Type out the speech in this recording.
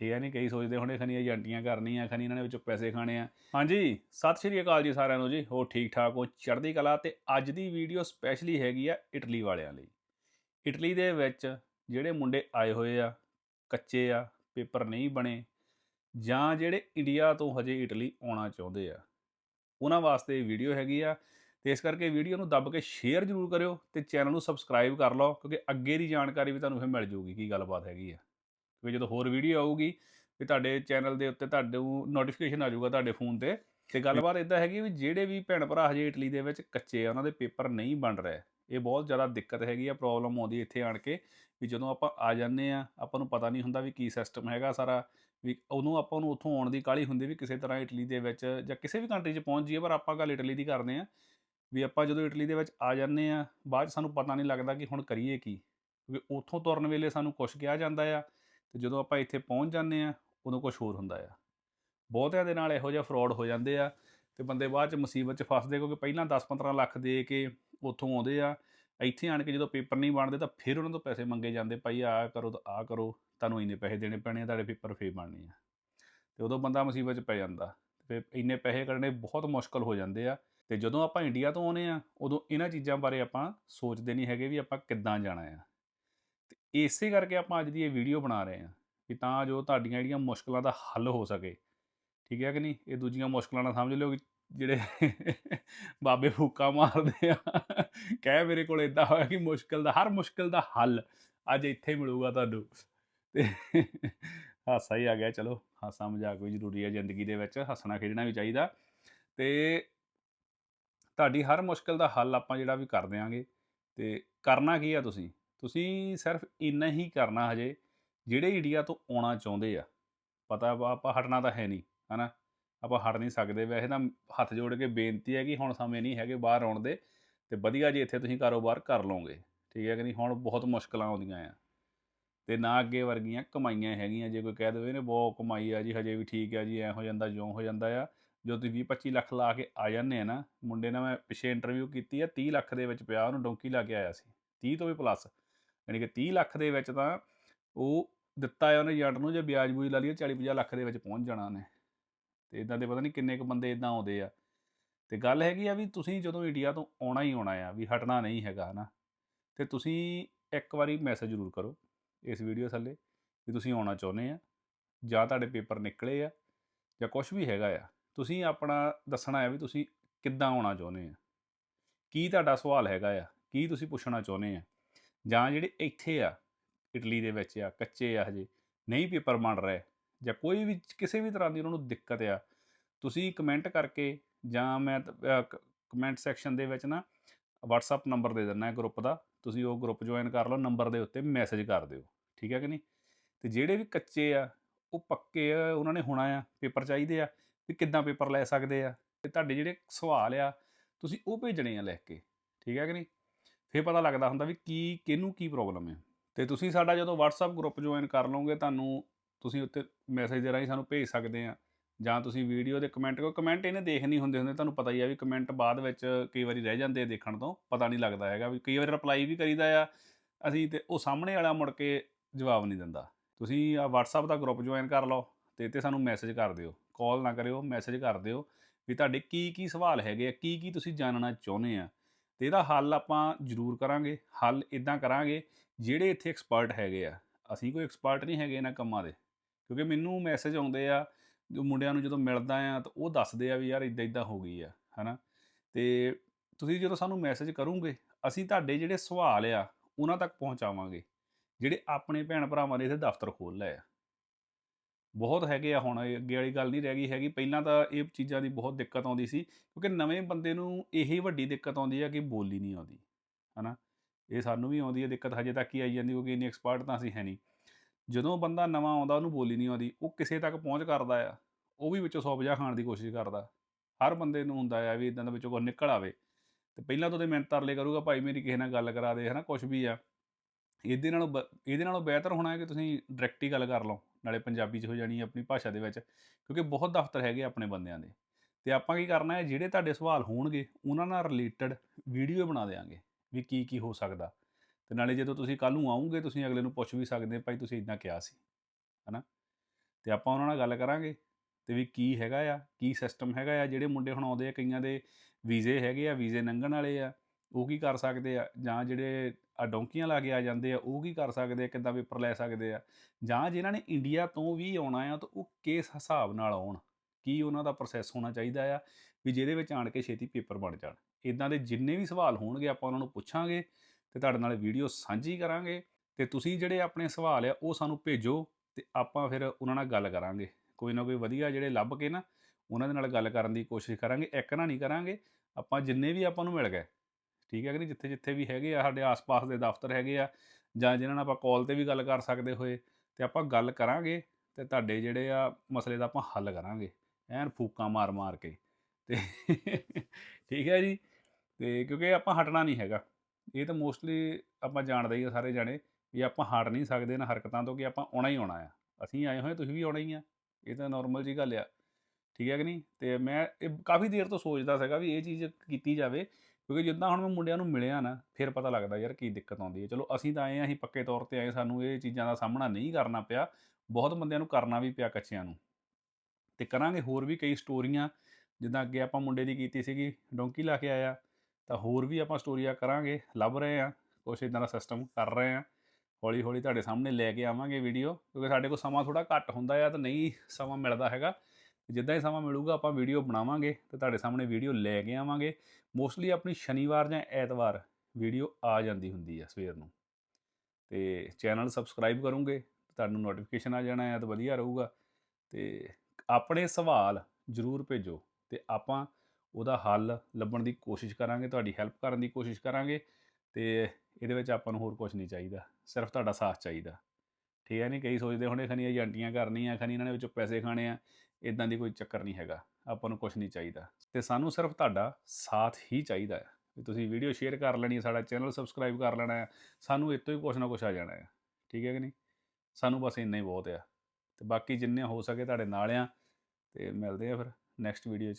ਠੀਕ ਹੈ ਨਹੀਂ ਕਈ ਸੋਚਦੇ ਹੋਣੇ ਖਨੀ ਏਜੰਟੀਆਂ ਕਰਨੀਆਂ ਖਨੀ ਇਹਨਾਂ ਨੇ ਵਿੱਚੋਂ ਪੈਸੇ ਖਾਣੇ ਆ। ਹਾਂਜੀ, ਸਤਿ ਸ਼੍ਰੀ ਅਕਾਲ ਜੀ ਸਾਰਿਆਂ ਨੂੰ ਜੀ ਹੋ ਠੀਕ ਠਾਕ ਹੋ? ਚੜ੍ਹਦੀ ਕਲਾ ਤੇ ਅੱਜ ਦੀ ਵੀਡੀਓ ਸਪੈਸ਼ਲੀ ਹੈਗੀ ਆ ਇਟਲੀ ਵਾਲਿਆਂ ਲਈ। ਇਟਲੀ ਦੇ ਵਿੱਚ ਜਿਹੜੇ ਮੁੰਡੇ ਆਏ ਹੋਏ ਆ, ਕੱਚੇ ਆ, ਪੇਪਰ ਨਹੀਂ ਬਣੇ, ਜਾਂ ਜਿਹੜੇ ਇੰਡੀਆ ਤੋਂ ਹਜੇ ਇਟਲੀ ਆਉਣਾ ਚਾਹੁੰਦੇ ਆ, ਉਹਨਾਂ ਵਾਸਤੇ ਵੀਡੀਓ ਹੈਗੀ ਆ, ਤੇ ਇਸ ਕਰਕੇ ਵੀਡੀਓ ਨੂੰ ਦੱਬ ਕੇ ਸ਼ੇਅਰ ਜ਼ਰੂਰ ਕਰਿਓ ਤੇ ਚੈਨਲ ਨੂੰ ਸਬਸਕ੍ਰਾਈਬ ਕਰ ਲਓ, ਕਿਉਂਕਿ ਅੱਗੇ ਦੀ ਜਾਣਕਾਰੀ ਵੀ ਤੁਹਾਨੂੰ ਫਿਰ ਮਿਲ ਜੂਗੀ ਕੀ ਗੱਲਬਾਤ ਹੈਗੀ ਆ। ਕਿਉਂਕਿ ਜਦੋਂ ਹੋਰ ਵੀਡੀਓ ਆਊਗੀ ਤੇ ਤੁਹਾਡੇ ਚੈਨਲ ਦੇ ਉੱਤੇ ਤੁਹਾਨੂੰ ਨੋਟੀਫਿਕੇਸ਼ਨ ਆ ਜਾਊਗਾ ਤੁਹਾਡੇ ਫੋਨ ਤੇ। ਤੇ ਗੱਲਬਾਤ ਇਦਾਂ ਹੈਗੀ ਵੀ ਜਿਹੜੇ ਵੀ ਭੈਣ ਭਰਾ ਹਜੇ ਇਟਲੀ ਦੇ ਵਿੱਚ ਕੱਚੇ ਆ ਉਹਨਾਂ ਦੇ ਪੇਪਰ ਨਹੀਂ ਬਣ ਰਹੇ। ਇਹ ਬਹੁਤ ਜ਼ਿਆਦਾ ਦਿੱਕਤ ਹੈਗੀ ਆ ਪ੍ਰੋਬਲਮ ਆਉਂਦੀ ਇੱਥੇ ਆਣ ਕੇ ਵੀ ਜਦੋਂ ਆਪਾਂ ਆ ਜਾਂਦੇ ਆ ਆਪਾਂ ਨੂੰ ਪਤਾ ਨਹੀਂ ਹੁੰਦਾ ਵੀ ਕੀ ਸਿਸਟਮ ਹੈਗਾ ਸਾਰਾ। ਵੀ ਉਹਨੂੰ ਆਪਾਂ ਨੂੰ ਉੱਥੋਂ ਆਉਣ ਦੀ ਕਾਹਲੀ ਹੁੰਦੀ ਵੀ ਕਿਸੇ ਤਰ੍ਹਾਂ ਇਟਲੀ ਦੇ ਵਿੱਚ ਜਾਂ ਕਿਸੇ ਵੀ ਕੰਟਰੀ 'ਚ ਪਹੁੰਚ ਜਾਈਏ ਪਰ ਆਪਾਂ ਗੱਲ ਇਟਲੀ ਦੀ ਕਰਦੇ ਆ। ਵੀ ਆਪਾਂ ਜਦੋਂ ਇਟਲੀ ਦੇ ਵਿੱਚ ਆ ਜਾਂਦੇ ਆ ਬਾਅਦ ਸਾਨੂੰ ਪਤਾ ਨਹੀਂ ਲੱਗਦਾ ਕਿ ਹੁਣ ਕਰੀਏ ਕੀ। ਕਿਉਂਕਿ ਉੱਥੋਂ ਤੁਰਨ ਵੇਲੇ ਸਾਨੂੰ ਕੁਝ ਕਿਹਾ ਜਾਂਦਾ ਆ ਤੇ ਜਦੋਂ ਆਪਾਂ ਇੱਥੇ ਪਹੁੰਚ ਜਾਂਦੇ ਆ ਉਦੋਂ ਕੁਝ ਹੋਰ ਹੁੰਦਾ ਆ। ਬਹੁਤਿਆਂ ਦੇ ਨਾਲ ਇਹੋ ਜਿਹਾ ਫਰਾਡ ਹੋ ਜਾਂਦੇ ਆ ਤੇ ਬੰਦੇ ਬਾਅਦ 'ਚ ਮੁਸੀਬਤ 'ਚ ਫਸਦੇ ਕਿਉਂਕਿ ਪਹਿਲਾਂ 10-15 ਲੱਖ ਦੇ ਕੇ ਉੱਥੋਂ ਆਉਂਦੇ ਆ, ਇੱਥੇ ਆਣ ਕੇ ਜਦੋਂ ਪੇਪਰ ਨਹੀਂ ਬਣਦੇ ਤਾਂ ਫਿਰ ਉਹਨਾਂ ਤੋਂ ਪੈਸੇ ਮੰਗੇ ਜਾਂਦੇ, ਭਾਈ ਆਹ ਕਰੋ ਤਾਂ ਆਹ ਕਰੋ, ਤੁਹਾਨੂੰ ਇੰਨੇ ਪੈਸੇ ਦੇਣੇ ਪੈਣੇ ਆ, ਤੁਹਾਡੇ ਪੇਪਰ ਫੇਰ ਬਣਨੇ ਆ। ਤੇ ਉਦੋਂ ਬੰਦਾ ਮੁਸੀਬਤ 'ਚ ਪੈ ਜਾਂਦਾ। ਤੇ ਇੰਨੇ ਪੈਸੇ ਕੱਢਣੇ ਬਹੁਤ ਮੁਸ਼ਕਲ ਹੋ ਜਾਂਦੇ ਆ ਤੇ ਜਦੋਂ ਆਪਾਂ ਇੰਡੀਆ ਤੋਂ ਆਉਨੇ ਆ, ਉਦੋਂ ਇਹਨਾਂ ਚੀਜ਼ਾਂ ਬਾਰੇ ਆਪਾਂ ਸੋਚਦੇ ਨਹੀਂ ਹੈਗੇ ਵੀ ਆਪਾਂ ਕਿੱਦਾਂ ਜਾਣਾ ਆ। ਇਸੇ ਕਰਕੇ ਆਪਾਂ ਅੱਜ ਦੀ ਇਹ ਵੀਡੀਓ ਬਣਾ ਰਹੇ ਹਾਂ ਕਿ ਤਾਂ ਜੋ ਤੁਹਾਡੀਆਂ ਜਿਹੜੀਆਂ ਮੁਸ਼ਕਲਾਂ ਦਾ ਹੱਲ ਹੋ ਸਕੇ। ਠੀਕ ਹੈ ਕਿ ਨਹੀਂ? ਇਹ ਦੂਜੀਆਂ ਮੁਸ਼ਕਲਾਂ ਨਾ ਸਮਝ ਲਿਓ ਕਿ ਜਿਹੜੇ ਬਾਬੇ ਫੂਕਾ ਮਾਰਦੇ ਆ, ਕਹਿ ਮੇਰੇ ਕੋਲ ਇਦਾਂ ਹੋਇਆ ਕਿ ਮੁਸ਼ਕਲ ਦਾ, ਹਰ ਮੁਸ਼ਕਲ ਦਾ ਹੱਲ ਅੱਜ ਇੱਥੇ ਮਿਲੂਗਾ ਤੁਹਾਨੂੰ। ਤੇ ਹਾਸਾ ਹੀ ਆ ਗਿਆ, ਚਲੋ, ਹਾਸਾ ਮਜ਼ਾਕ ਵੀ ਜ਼ਰੂਰੀ ਹੈ ਜ਼ਿੰਦਗੀ ਦੇ ਵਿੱਚ, ਹੱਸਣਾ ਖੇਡਣਾ ਵੀ ਚਾਹੀਦਾ। ਤੇ ਤੁਹਾਡੀ ਹਰ ਮੁਸ਼ਕਲ ਦਾ ਹੱਲ ਆਪਾਂ ਜਿਹੜਾ ਵੀ ਕਰ ਦਿਆਂਗੇ, ਤੇ ਕਰਨਾ ਕੀ ਆ ਤੁਸੀਂ? ਤੁਸੀਂ ਸਿਰਫ ਇੰਨਾ ਹੀ ਕਰਨਾ ਹਜੇ, ਜਿਹੜੇ ਇੰਡੀਆ ਤੋਂ ਆਉਣਾ ਚਾਹੁੰਦੇ ਆ। ਪਤਾ ਵਾ ਆਪਾਂ ਹਟਣਾ ਤਾਂ ਹੈ ਨਹੀਂ, ਹਨਾ? ਆਪਾਂ ਹਟ ਨਹੀਂ ਸਕਦੇ। ਵੈਸੇ ਤਾਂ ਹੱਥ ਜੋੜ ਕੇ ਬੇਨਤੀ ਹੈ ਕਿ ਹੁਣ ਸਮੇਂ ਨਹੀਂ ਹੈਗੇ ਬਾਹਰ ਆਉਣ ਦੇ, ਤੇ ਵਧੀਆ ਜੇ ਇੱਥੇ ਤੁਸੀਂ ਕਾਰੋਬਾਰ ਕਰ ਲਓਗੇ, ਠੀਕ ਹੈ ਕਿ ਨਹੀਂ? ਹੁਣ ਬਹੁਤ ਮੁਸ਼ਕਲਾਂ ਆਉਂਦੀਆਂ ਆ। ਤੇ ਨਾ ਅੱਗੇ ਵਰਗੀਆਂ ਕਮਾਈਆਂ ਹੈਗੀਆਂ, ਜੇ ਕੋਈ ਕਹਿ ਦੇਵੇ ਨੇ, ਬਹੁਤ ਕਮਾਈ ਆ ਜੀ, ਹਜੇ ਵੀ ਠੀਕ ਆ ਜੀ, ਐ ਹੋ ਜਾਂਦਾ, ਜਿਉਂ ਹੋ ਜਾਂਦਾ ਆ। ਜੋ ਤੁਸੀਂ 20 25 ਲੱਖ ਲਾ ਕੇ ਆ ਜਾਂਦੇ ਆ ਨਾ, ਮੁੰਡੇ ਨਾਲ ਮੈਂ ਪਿਛੇ ਇੰਟਰਵਿਊ ਕੀਤੀ ਆ 30 ਲੱਖ ਦੇ ਵਿੱਚ ਪਿਆ, ਉਹਨੂੰ ਡੋਂਕੀ ਲਾ ਕੇ ਆਇਆ ਸੀ। 30 ਤੋਂ ਵੀ ਪਲੱਸ ਯਾਨੀ ਕਿ 30 ਲੱਖ ਦੇ ਵਿੱਚ ਤਾਂ ਉਹ ਦਿੱਤਾ ਆ ਉਹਨੇ ਏਜੰਟ ਨੂੰ, ਜੇ ਵਿਆਜ ਬੂਜ ਲਾ ਲਈਏ 40 50 ਲੱਖ ਦੇ ਵਿੱਚ ਪਹੁੰਚ ਜਾਣਾ ਉਹਨੇ। ਤੇ ਇਦਾਂ ਦੇ ਪਤਾ ਨਹੀਂ ਕਿੰਨੇ ਕੁ ਬੰਦੇ ਇਦਾਂ ਆਉਂਦੇ ਆ। ਤੇ ਗੱਲ ਹੈਗੀ ਆ ਵੀ ਤੁਸੀਂ ਜਦੋਂ ਇੰਡੀਆ ਤੋਂ ਆਉਣਾ ਹੀ ਆਉਣਾ ਆ, ਵੀ ਹਟਣਾ ਨਹੀਂ ਹੈਗਾ, ਹਨਾ। ਤੇ ਤੁਸੀਂ ਇੱਕ ਵਾਰੀ ਮੈਸੇਜ ਜ਼ਰੂਰ ਕਰੋ ਇਸ ਵੀਡੀਓ ਥੱਲੇ ਵੀ ਤੁਸੀਂ ਆਉਣਾ ਚਾਹੁੰਦੇ ਆ, ਜਾਂ ਤੁਹਾਡੇ ਪੇਪਰ ਨਿਕਲੇ ਆ, ਜਾਂ ਕੁਝ ਵੀ ਹੈਗਾ ਆ। ਤੁਸੀਂ ਆਪਣਾ ਦੱਸਣਾ ਹੈ ਵੀ ਤੁਸੀਂ ਕਿੱਦਾਂ ਆਉਣਾ ਚਾਹੁੰਦੇ ਆ। ਕੀ ਤੁਹਾਡਾ ਸਵਾਲ ਹੈਗਾ ਆ? ਕੀ ਤੁਸੀਂ ਪੁੱਛਣਾ ਚਾਹੁੰਦੇ ਆ? ਜਾਂ ਜਿਹੜੇ ਇੱਥੇ ਆ, ਇਟਲੀ ਦੇ ਵਿੱਚ ਆ, ਕੱਚੇ ਆ ਹਜੇ, ਨਹੀਂ ਪੇਪਰ ਬਣ ਰਹੇ, ਜਾਂ ਕੋਈ ਵੀ ਕਿਸੇ ਵੀ ਤਰ੍ਹਾਂ ਦੀ ਉਹਨਾਂ ਨੂੰ ਦਿੱਕਤ ਆ, ਤੁਸੀਂ ਕਮੈਂਟ ਕਰਕੇ ਜਾਂ ਮੈਂ ਕਮੈਂਟ ਸੈਕਸ਼ਨ ਦੇ ਵਿੱਚ ਨਾ WhatsApp ਨੰਬਰ ਦੇ ਦਿੰਦਾ ਹੈ ਗਰੁੱਪ ਦਾ, ਤੁਸੀਂ ਉਹ ਗਰੁੱਪ ਜੁਆਇਨ ਕਰ ਲਓ ਨੰਬਰ ਦੇ ਉੱਤੇ ਮੈਸੇਜ ਕਰ ਦਿਓ, ਠੀਕ ਹੈ ਕਿ ਨਹੀਂ? ਤੇ ਜਿਹੜੇ ਵੀ ਕੱਚੇ ਆ, ਉਹ ਪੱਕੇ ਆ, ਉਹਨਾਂ ਨੇ ਹੋਣਾ ਆ, ਪੇਪਰ ਚਾਹੀਦੇ ਆ, ਵੀ ਕਿੱਦਾਂ ਪੇਪਰ ਲੈ ਸਕਦੇ ਆ, ਤੇ ਤੁਹਾਡੇ ਜਿਹੜੇ ਸਵਾਲ ਆ, ਤੁਸੀਂ ਉਹ ਭੇਜਣੇ ਆ ਲਿਖ ਕੇ, ਠੀਕ ਹੈ ਕਿ ਨਹੀਂ? ਫਿਰ ਪਤਾ ਲੱਗਦਾ ਹੁੰਦਾ ਵੀ ਕੀ, ਕਿਹਨੂੰ ਕੀ ਪ੍ਰੋਬਲਮ ਹੈ ਤੇ ਤੁਸੀਂ ਸਾਡਾ ਜਦੋਂ WhatsApp ਗਰੁੱਪ ਜੁਆਇਨ ਕਰ ਲਓਗੇ, ਤੁਹਾਨੂੰ ਤੁਸੀਂ ਉੱਤੇ ਮੈਸੇਜ ਦੇ ਰਾਹੀਂ ਸਾਨੂੰ ਭੇਜ ਸਕਦੇ ਆ। ਜਾਂ ਤੁਸੀਂ ਵੀਡੀਓ ਦੇ ਕਮੈਂਟ ਕਰੋ ਕਮੈਂਟ ਇਹਨੇ ਦੇਖ ਨਹੀਂ ਹੁੰਦੇ ਹੁੰਦੇ, ਤੁਹਾਨੂੰ ਪਤਾ ਹੀ ਆ ਵੀ ਕਮੈਂਟ ਬਾਅਦ ਵਿੱਚ ਕਈ ਵਾਰੀ ਰਹਿ ਜਾਂਦੇ ਦੇਖਣ ਤੋਂ, ਪਤਾ ਨਹੀਂ ਲੱਗਦਾ ਹੈਗਾ ਵੀ ਕਈ ਵਾਰੀ ਰਿਪਲਾਈ ਵੀ ਕਰੀਦਾ ਆ। ਅਸੀਂ ਤੇ ਉਹ ਸਾਹਮਣੇ ਵਾਲਾ ਮੁੜ ਕੇ ਜਵਾਬ ਨਹੀਂ ਦਿੰਦਾ। ਤੁਸੀਂ ਆ WhatsApp ਦਾ ਗਰੁੱਪ ਜੁਆਇਨ ਕਰ ਲਓ ਤੇ ਇੱਥੇ ਸਾਨੂੰ ਮੈਸੇਜ ਕਰ ਦਿਓ। ਕਾਲ ਨਾ ਕਰਿਓ ਮੈਸੇਜ ਕਰ ਦਿਓ ਵੀ ਤੁਹਾਡੇ ਕੀ ਕੀ ਸਵਾਲ ਹੈਗੇ ਆ ਕੀ ਕੀ ਤੁਸੀਂ ਜਾਣਨਾ ਚਾਹੁੰਦੇ ਆ। ਤੇ ਇਹਦਾ ਹੱਲ ਆਪਾਂ ਜ਼ਰੂਰ ਕਰਾਂਗੇ, ਹੱਲ ਇਦਾਂ ਕਰਾਂਗੇ, ਜਿਹੜੇ ਇੱਥੇ ਐਕਸਪਰਟ ਹੈਗੇ ਆ, ਅਸੀਂ ਕੋਈ ਐਕਸਪਰਟ ਨਹੀਂ ਹੈਗੇ ਇਹਨਾਂ ਕੰਮਾਂ ਦੇ, ਕਿਉਂਕਿ ਮੈਨੂੰ ਮੈਸੇਜ ਆਉਂਦੇ ਆ, ਜੋ ਮੁੰਡਿਆਂ ਨੂੰ ਜਦੋਂ ਮਿਲਦਾ ਆ ਤਾਂ ਉਹ ਦੱਸਦੇ ਆ ਵੀ ਯਾਰ ਇਦਾਂ ਇਦਾਂ ਹੋ ਗਈ ਆ, ਹਨਾ? ਤੇ ਤੁਸੀਂ ਜਦੋਂ ਸਾਨੂੰ ਮੈਸੇਜ ਕਰੋਗੇ, ਅਸੀਂ ਤੁਹਾਡੇ ਜਿਹੜੇ ਸਵਾਲ ਆ, ਉਹਨਾਂ ਤੱਕ ਪਹੁੰਚਾਵਾਂਗੇ, ਜਿਹੜੇ ਆਪਣੇ ਭੈਣ ਭਰਾਵਾਂ ਨੇ ਇੱਥੇ ਦਫ਼ਤਰ ਖੋਲ ਲਏ ਆ। ਬਹੁਤ ਹੈਗੇ ਆ ਹੁਣ ਅੱਗੇ ਵਾਲੀ ਗੱਲ ਨਹੀਂ ਰਹਿ ਗਈ ਹੈਗੀ। ਪਹਿਲਾਂ ਤਾਂ ਇਹ ਚੀਜ਼ਾਂ ਦੀ ਬਹੁਤ ਦਿੱਕਤ ਆਉਂਦੀ ਸੀ, ਕਿਉਂਕਿ ਨਵੇਂ ਬੰਦੇ ਨੂੰ ਇਹੀ ਵੱਡੀ ਦਿੱਕਤ ਆਉਂਦੀ ਆ ਕਿ ਬੋਲੀ ਨਹੀਂ ਆਉਂਦੀ, ਹਨਾ? ਇਹ ਸਾਨੂੰ ਵੀ ਆਉਂਦੀ ਹੈ ਦਿੱਕਤ, ਹਜੇ ਤੱਕ ਹੀ ਆਈ ਜਾਂਦੀ, ਕਿਉਂਕਿ ਇੰਨੀ ਐਕਸਪਰਟ ਤਾਂ ਅਸੀਂ ਹੈ ਨਹੀਂ। ਜਦੋਂ ਬੰਦਾ ਨਵਾਂ ਆਉਂਦਾ, ਉਹਨੂੰ ਬੋਲੀ ਨਹੀਂ ਆਉਂਦੀ, ਉਹ ਕਿਸੇ ਤੱਕ ਪਹੁੰਚ ਕਰਦਾ ਆ, ਉਹ ਵੀ ਵਿੱਚੋਂ 150 ਖਾਣ ਦੀ ਕੋਸ਼ਿਸ਼ ਕਰਦਾ। ਹਰ ਬੰਦੇ ਨੂੰ ਹੁੰਦਾ ਆ ਵੀ ਇਦਾਂ ਦਾ ਵਿੱਚੋਂ ਕੋਈ ਨਿਕਲ ਆਵੇ। ਤੇ ਪਹਿਲਾਂ ਤਾਂ ਉਹਦੇ ਮਿਹਨਤ ਤਰਲੇ ਕਰੂਗਾ, ਭਾਈ ਮੇਰੀ ਕਿਸੇ ਨਾਲ ਗੱਲ ਕਰਾ ਦੇ, ਹਨਾ? ਕੁਝ ਵੀ ਆ। ਇਹਦੇ ਨਾਲੋਂ ਬ- ਇਹਦੇ ਨਾਲੋਂ ਬਿਹਤਰ ਹੋਣਾ ਹੈ ਕਿ ਤੁਸੀਂ ਡਾਇਰੈਕਟ ਹੀ ਗੱਲ ਕਰ ਲਓ। ਨਾਲੇ ਪੰਜਾਬੀ 'ਚ ਹੋ ਜਾਣੀ ਹੈ ਆਪਣੀ ਭਾਸ਼ਾ ਦੇ ਵਿੱਚ, ਕਿਉਂਕਿ ਬਹੁਤ ਦਫ਼ਤਰ ਹੈਗੇ ਆਪਣੇ ਬੰਦਿਆਂ ਦੇ। ਤੇ ਆਪਾਂ ਕੀ ਕਰਨਾ ਹੈ, ਜਿਹੜੇ ਤੁਹਾਡੇ ਸਵਾਲ ਹੋਣਗੇ, ਉਹਨਾਂ ਨਾਲ ਰਿਲੇਟਡ ਵੀਡੀਓ ਬਣਾ ਦੇਵਾਂਗੇ ਵੀ ਕੀ ਕੀ ਹੋ ਸਕਦਾ। ਤੇ ਨਾਲੇ ਜਦੋਂ ਤੁਸੀਂ ਕੱਲ ਨੂੰ ਆਉਂਗੇ, ਤੁਸੀਂ ਅਗਲੇ ਨੂੰ ਪੁੱਛ ਵੀ ਸਕਦੇ ਭਾਈ ਤੁਸੀਂ ਇਦਾਂ ਕਿਹਾ ਸੀ ਹਨਾ? ਤੇ ਆਪਾਂ ਉਹਨਾਂ ਨਾਲ ਗੱਲ ਕਰਾਂਗੇ, ਤੇ ਵੀ ਕੀ ਹੈਗਾ ਆ, ਕੀ ਸਿਸਟਮ ਹੈਗਾ ਆ, ਜਿਹੜੇ ਮੁੰਡੇ ਹੁਣ ਆਉਂਦੇ ਆ, ਕਈਆਂ ਦੇ ਵੀਜ਼ੇ ਹੈਗੇ ਆ, ਵੀਜ਼ੇ ਲੰਘਣ ਵਾਲੇ ਆ ਉਹ ਕੀ ਕਰ ਸਕਦੇ ਆ? ਜਾਂ ਜਿਹੜੇ ਆ ਡੋਂਕੀਆਂ ਲਾ ਕੇ ਆ ਜਾਂਦੇ ਆ, ਉਹ ਕੀ ਕਰ ਸਕਦੇ ਆ? ਕਿੱਦਾਂ ਪੇਪਰ ਲੈ ਸਕਦੇ ਆ? ਜਾਂ ਜਿਨ੍ਹਾਂ ਨੇ ਇੰਡੀਆ ਤੋਂ ਵੀ ਆਉਣਾ ਆ, ਤਾਂ ਉਹ ਕਿਸ ਹਿਸਾਬ ਨਾਲ ਆਉਣ? ਕੀ ਉਹਨਾਂ ਦਾ ਪ੍ਰੋਸੈਸ ਹੋਣਾ ਚਾਹੀਦਾ ਆ? ਵੀ ਜਿਹਦੇ ਵਿੱਚ ਆਣ ਕੇ ਛੇਤੀ ਪੇਪਰ ਬਣ ਜਾਣ। ਇਦਾਂ ਦੇ ਜਿੰਨੇ ਵੀ ਸਵਾਲ ਹੋਣਗੇ, ਆਪਾਂ ਉਹਨਾਂ ਨੂੰ ਪੁੱਛਾਂਗੇ ਤੇ ਤੁਹਾਡੇ ਨਾਲ ਵੀਡੀਓ ਸਾਂਝੀ ਕਰਾਂਗੇ ਤੇ ਤੁਸੀਂ ਜਿਹੜੇ ਆਪਣੇ ਸਵਾਲ ਆ, ਉਹ ਸਾਨੂੰ ਭੇਜੋ ਤੇ ਆਪਾਂ ਫਿਰ ਉਹਨਾਂ ਨਾਲ ਗੱਲ ਕਰਾਂਗੇ। ਕੋਈ ਨਾ ਕੋਈ ਵਧੀਆ ਜਿਹੜੇ ਲੱਭ ਕੇ ਨਾ, ਉਹਨਾਂ ਦੇ ਨਾਲ ਗੱਲ ਕਰਨ ਦੀ ਕੋਸ਼ਿਸ਼ ਕਰਾਂਗੇ, ਇੱਕ ਨਾ ਨਹੀਂ ਕਰਾਂਗੇ, ਆਪਾਂ ਜਿੰਨੇ ਵੀ ਆਪਾਂ ਨੂੰ ਮਿਲ ਗਏ। ਠੀਕ ਹੈ ਕਿ ਨਹੀਂ? ਜਿੱਥੇ ਜਿੱਥੇ ਵੀ ਹੈਗੇ ਆ, ਸਾਡੇ ਆਸ-ਪਾਸ ਦੇ ਦਫ਼ਤਰ ਹੈਗੇ ਆ ਜਾਂ ਜਿਨ੍ਹਾਂ ਨਾਲ ਆਪਾਂ ਕਾਲ ਤੇ ਵੀ ਗੱਲ ਕਰ ਸਕਦੇ ਹੋਏ ਤੇ ਆਪਾਂ ਗੱਲ ਕਰਾਂਗੇ ਤੇ ਤੁਹਾਡੇ ਜਿਹੜੇ ਆ ਮਸਲੇ ਦਾ ਆਪਾਂ ਹੱਲ ਕਰਾਂਗੇ। ਐਨ ਫੂਕਾਂ ਮਾਰ-ਮਾਰ ਕੇ। ਤੇ ਠੀਕ ਹੈ ਜੀ। ਤੇ ਕਿਉਂਕਿ ਆਪਾਂ ਹਟਣਾ ਨਹੀਂ ਹੈਗਾ। ਇਹ ਤਾਂ ਮੋਸਟਲੀ ਆਪਾਂ ਜਾਣਦੇ ਹੀ ਆ ਸਾਰੇ ਜਾਣੇ ਵੀ ਆਪਾਂ ਹਟ ਨਹੀਂ ਸਕਦੇ ਨਾ ਹਰਕਤਾਂ ਤੋਂ ਕਿ ਆਪਾਂ ਆਉਣਾ ਹੀ ਆਉਣਾ ਆ। ਅਸੀਂ ਆਏ ਹੋਏ ਤੁਸੀਂ ਵੀ ਆਉਣਾ ਹੀ ਆ। ਇਹ ਤਾਂ ਨਾਰਮਲ ਜੀ ਗੱਲ ਆ। ਠੀਕ ਹੈ ਕਿ ਨਹੀਂ? ਤੇ ਮੈਂ ਇਹ ਕਾਫੀ ਦੇਰ ਤੋਂ ਸੋਚਦਾ ਸੀਗਾ ਵੀ ਇਹ ਚੀਜ਼ ਕੀਤੀ ਜਾਵੇ ਕਿਉਂਕਿ ਜਿੱਦਾਂ ਹੁਣ ਮੈਂ ਮੁੰਡਿਆਂ ਨੂੰ ਮਿਲਿਆ ਨਾ, ਫਿਰ ਪਤਾ ਲੱਗਦਾ ਯਾਰ ਕੀ ਦਿੱਕਤ ਆਉਂਦੀ ਹੈ। ਚਲੋ ਅਸੀਂ ਤਾਂ ਆਏ ਆ ਅਸੀਂ ਪੱਕੇ ਤੌਰ ਤੇ ਆਏ ਸਾਨੂੰ ਇਹ ਚੀਜ਼ਾਂ ਦਾ ਸਾਹਮਣਾ ਨਹੀਂ ਕਰਨਾ ਪਿਆ। ਬਹੁਤ ਬੰਦਿਆਂ ਨੂੰ ਕਰਨਾ ਵੀ ਪਿਆ ਕੱਚਿਆਂ ਨੂੰ। ਤੇ ਕਰਾਂਗੇ ਹੋਰ ਵੀ ਕਈ ਸਟੋਰੀਆਂ, ਜਿੱਦਾਂ ਅੱਗੇ ਆਪਾਂ ਮੁੰਡੇ ਦੀ ਕੀਤੀ ਸੀਗੀ, ਡੋਂਕੀ ਲਾ ਕੇ ਆਇਆ, ਤਾਂ ਹੋਰ ਵੀ ਆਪਾਂ ਸਟੋਰੀਆਂ ਕਰਾਂਗੇ, ਲੱਭ ਰਹੇ ਆ ਕੁਛ ਇਦਾਂ ਦਾ ਸਿਸਟਮ ਕਰ ਰਹੇ ਆ ਹੌਲੀ ਹੌਲੀ ਤੁਹਾਡੇ ਸਾਹਮਣੇ ਲੈ ਕੇ ਆਵਾਂਗੇ ਵੀਡੀਓ ਕਿਉਂਕਿ ਸਾਡੇ ਕੋਲ ਸਮਾਂ ਥੋੜਾ ਘੱਟ ਹੁੰਦਾ ਆ, ਤਾਂ ਨਹੀਂ ਸਮਾਂ ਮਿਲਦਾ ਹੈਗਾ। ਜਿੱਦਾਂ ਹੀ ਸਮਾਂ ਮਿਲੂਗਾ ਆਪਾਂ ਵੀਡੀਓ ਬਣਾਵਾਂਗੇ ਤੇ ਤੁਹਾਡੇ ਸਾਹਮਣੇ ਵੀਡੀਓ ਲੈ ਕੇ ਆਵਾਂਗੇ। ਮੋਸਟਲੀ ਆਪਣੀ ਸ਼ਨੀਵਾਰ ਜਾਂ ਐਤਵਾਰ ਵੀਡੀਓ ਆ ਜਾਂਦੀ ਹੁੰਦੀ ਆ ਸਵੇਰ ਨੂੰ। ਤੇ ਚੈਨਲ ਸਬਸਕ੍ਰਾਈਬ ਕਰੋਗੇ, ਤੁਹਾਨੂੰ ਨੋਟੀਫਿਕੇਸ਼ਨ ਆ ਜਾਣਾ ਹੈ ਤਾਂ ਵਧੀਆ ਰਹੂਗਾ। ਤੇ ਆਪਣੇ ਸਵਾਲ ਜ਼ਰੂਰ ਭੇਜੋ ਤੇ ਆਪਾਂ ਉਹਦਾ ਹੱਲ ਲੱਭਣ ਦੀ ਕੋਸ਼ਿਸ਼ ਕਰਾਂਗੇ, ਤੁਹਾਡੀ ਹੈਲਪ ਕਰਨ ਦੀ ਕੋਸ਼ਿਸ਼ ਕਰਾਂਗੇ ਤੇ ਇਹਦੇ ਵਿੱਚ ਆਪਾਂ ਨੂੰ ਹੋਰ ਕੁਝ ਨਹੀਂ ਚਾਹੀਦਾ, ਸਿਰਫ ਤੁਹਾਡਾ ਸਾਥ ਚਾਹੀਦਾ। ਠੀਕ ਹੈ ਨਹੀਂ ਕਈ ਸੋਚਦੇ ਹੋਣੇ ਖਨੀ ਏਜੰਟੀਆਂ ਕਰਨੀਆਂ ਖਨੀ ਇਹਨਾਂ ਨੇ ਵਿੱਚੋਂ ਪੈਸੇ ਖਾਣੇ ਆ ਇਦਾਂ ਦੀ ਕੋਈ ਚੱਕਰ ਨਹੀਂ ਹੈਗਾ, ਆਪਾਂ ਨੂੰ ਕੁਝ ਨਹੀਂ ਚਾਹੀਦਾ। ਤੇ ਸਾਨੂੰ ਸਿਰਫ ਤੁਹਾਡਾ ਸਾਥ ਹੀ ਚਾਹੀਦਾ ਹੈ। ਵੀ ਤੁਸੀਂ ਵੀਡੀਓ ਸ਼ੇਅਰ ਕਰ ਲੈਣੀ ਹੈ, ਸਾਡਾ ਚੈਨਲ ਸਬਸਕ੍ਰਾਈਬ ਕਰ ਲੈਣਾ ਹੈ, ਸਾਨੂੰ ਇਹ ਤੋਂ ਹੀ ਕੁਝ ਨਾ ਕੁਝ ਆ ਜਾਣਾ ਹੈ। ਠੀਕ ਹੈ ਕਿ ਨਹੀਂ? ਸਾਨੂੰ ਬਸ ਇੰਨਾ ਹੀ ਬਹੁਤ ਆ। ਤੇ ਬਾਕੀ ਜਿੰਨੇ ਹੋ ਸਕੇ ਤੁਹਾਡੇ ਨਾਲ ਆ, ਤੇ ਮਿਲਦੇ ਆ ਫਿਰ ਨੈਕਸਟ ਵੀਡੀਓ 'ਚ।